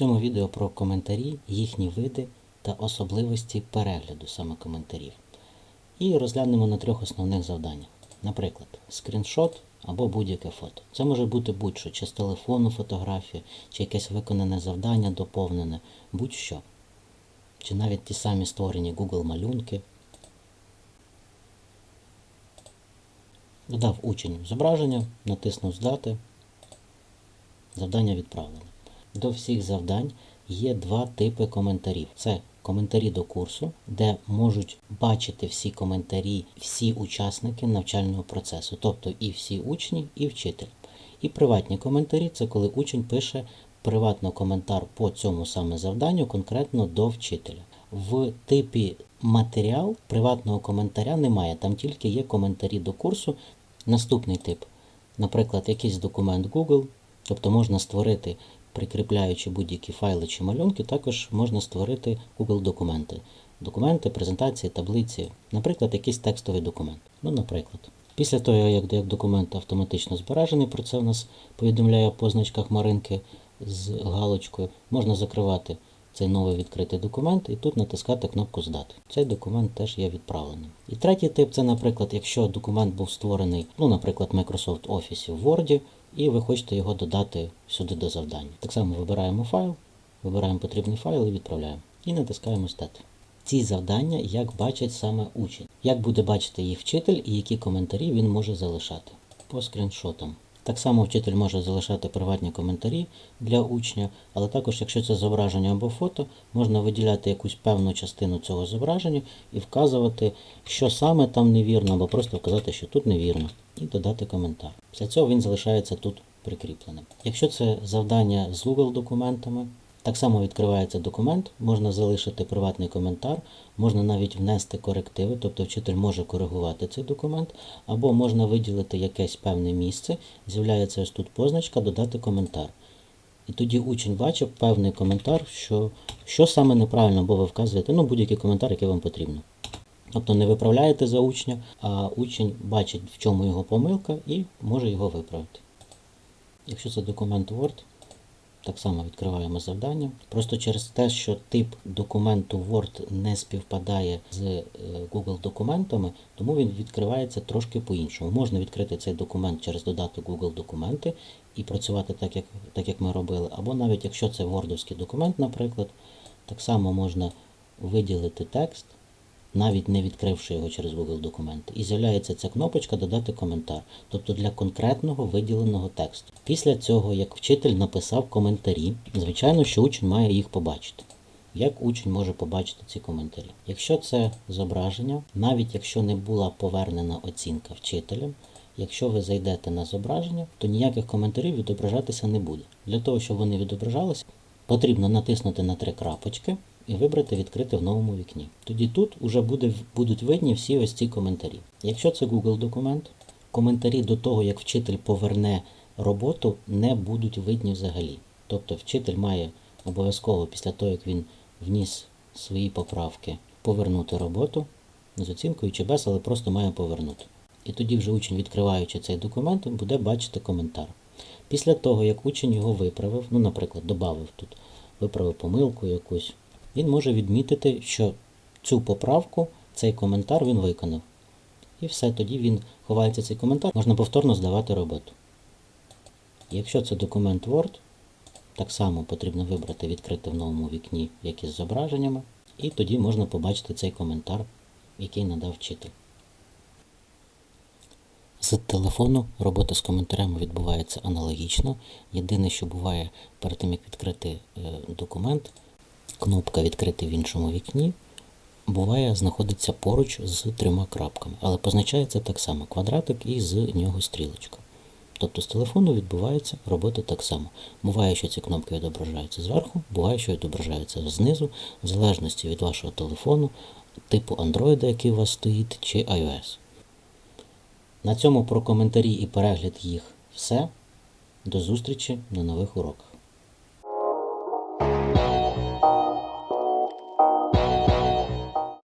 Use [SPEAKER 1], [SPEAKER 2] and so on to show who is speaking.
[SPEAKER 1] цьому відео про коментарі, їхні види та особливості перегляду саме коментарів. І розглянемо на трьох основних завданнях. Наприклад, скріншот або будь-яке фото. Це може бути будь-що, чи з телефону фотографія, чи якесь виконане завдання доповнене, будь-що. Чи навіть ті самі створені Google малюнки. Додав учень зображення, натиснув Здати. Завдання відправлено. До всіх завдань є два типи коментарів. Це коментарі до курсу, де можуть бачити всі коментарі, всі учасники навчального процесу, тобто і всі учні, і вчитель. І приватні коментарі це коли учень пише приватно коментар по цьому саме завданню, конкретно до вчителя. В типі матеріал приватного коментаря немає, там тільки є коментарі до курсу. Наступний тип, наприклад, якийсь документ Google, тобто можна створити, прикріпляючи будь-які файли чи малюнки, також можна створити Google документи. Документи, презентації, таблиці, наприклад, якийсь текстовий документ. Ну, наприклад. Після того, як, документ автоматично збережений, про це в нас повідомляє позначка хмаринки з галочкою, можна закривати цей новий відкритий документ і тут натискати кнопку Здати. Цей документ теж є відправленим. І третій тип це, наприклад, якщо документ був створений, ну, наприклад, Microsoft Office в Word, і ви хочете його додати сюди до завдання. Так само вибираємо файл, вибираємо потрібний файл і відправляємо. І натискаємо Здати. Ці завдання, як бачить саме учень, як буде бачити їх вчитель і які коментарі він може залишати по скріншотам. Так само вчитель може залишати приватні коментарі для учня, але також, якщо це зображення або фото, можна виділяти якусь певну частину цього зображення і вказувати, що саме там невірно, або просто вказати, що тут невірно, і додати коментар. Після цього він залишається тут прикріпленим. Якщо це завдання з Google документами, так само відкривається документ, можна залишити приватний коментар, можна навіть внести корективи, тобто вчитель може коригувати цей документ, або можна виділити якесь певне місце, з'являється ось тут позначка Додати коментар. І тоді учень бачив певний коментар, що що саме неправильно, бо ви вказуєте ну, будь-який коментар, який вам потрібно. Тобто не виправляєте за учня, а учень бачить, в чому його помилка, і може його виправити. Якщо це документ Word, так само відкриваємо завдання. Просто через те, що тип документу Word не співпадає з е, Google документами, тому він відкривається трошки по-іншому. Можна відкрити цей документ через додаток Google документи і працювати так, як так, як ми робили. Або навіть якщо це Wordовський документ, наприклад, так само можна виділити текст, навіть не відкривши його через Google документи. І з'являється ця кнопочка Додати коментар, тобто для конкретного виділеного тексту. Після цього, як вчитель написав коментарі, звичайно, що учень має їх побачити. Як учень може побачити ці коментарі? Якщо це зображення, навіть якщо не була повернена оцінка вчителям, якщо ви зайдете на зображення, то ніяких коментарів відображатися не буде. Для того, щоб вони відображалися, потрібно натиснути на три крапочки і вибрати відкрити в новому вікні. Тоді тут вже буде, будуть видні всі ось ці коментарі. Якщо це Google документ, коментарі до того, як вчитель поверне роботу, не будуть видні взагалі. Тобто вчитель має обов'язково після того, як він вніс свої поправки, повернути роботу з оцінкою чи без, але просто має повернути. І тоді вже учень, відкриваючи цей документ, буде бачити коментар. Після того, як учень його виправив, ну, наприклад, додав тут, виправив помилку якусь, він може відмітити, що цю поправку, цей коментар він виконав. І все, тоді він ховається цей коментар, можна повторно здавати роботу. Якщо це документ Word, так само потрібно вибрати відкрити в новому вікні, як із зображеннями, і тоді можна побачити цей коментар, який надав вчитель. З телефону робота з коментарями відбувається аналогічно. Єдине, що буває перед тим, як відкрити е, документ, кнопка відкрити в іншому вікні, буває, знаходиться поруч з трьома крапками, але позначається так само квадратик і з нього стрілочка. Тобто з телефону відбувається робота так само. Буває, що ці кнопки відображаються зверху, буває, що відображаються знизу, в залежності від вашого телефону, типу Android, який у вас стоїть, чи iOS. На цьому про коментарі і перегляд їх все. До зустрічі на нових уроках.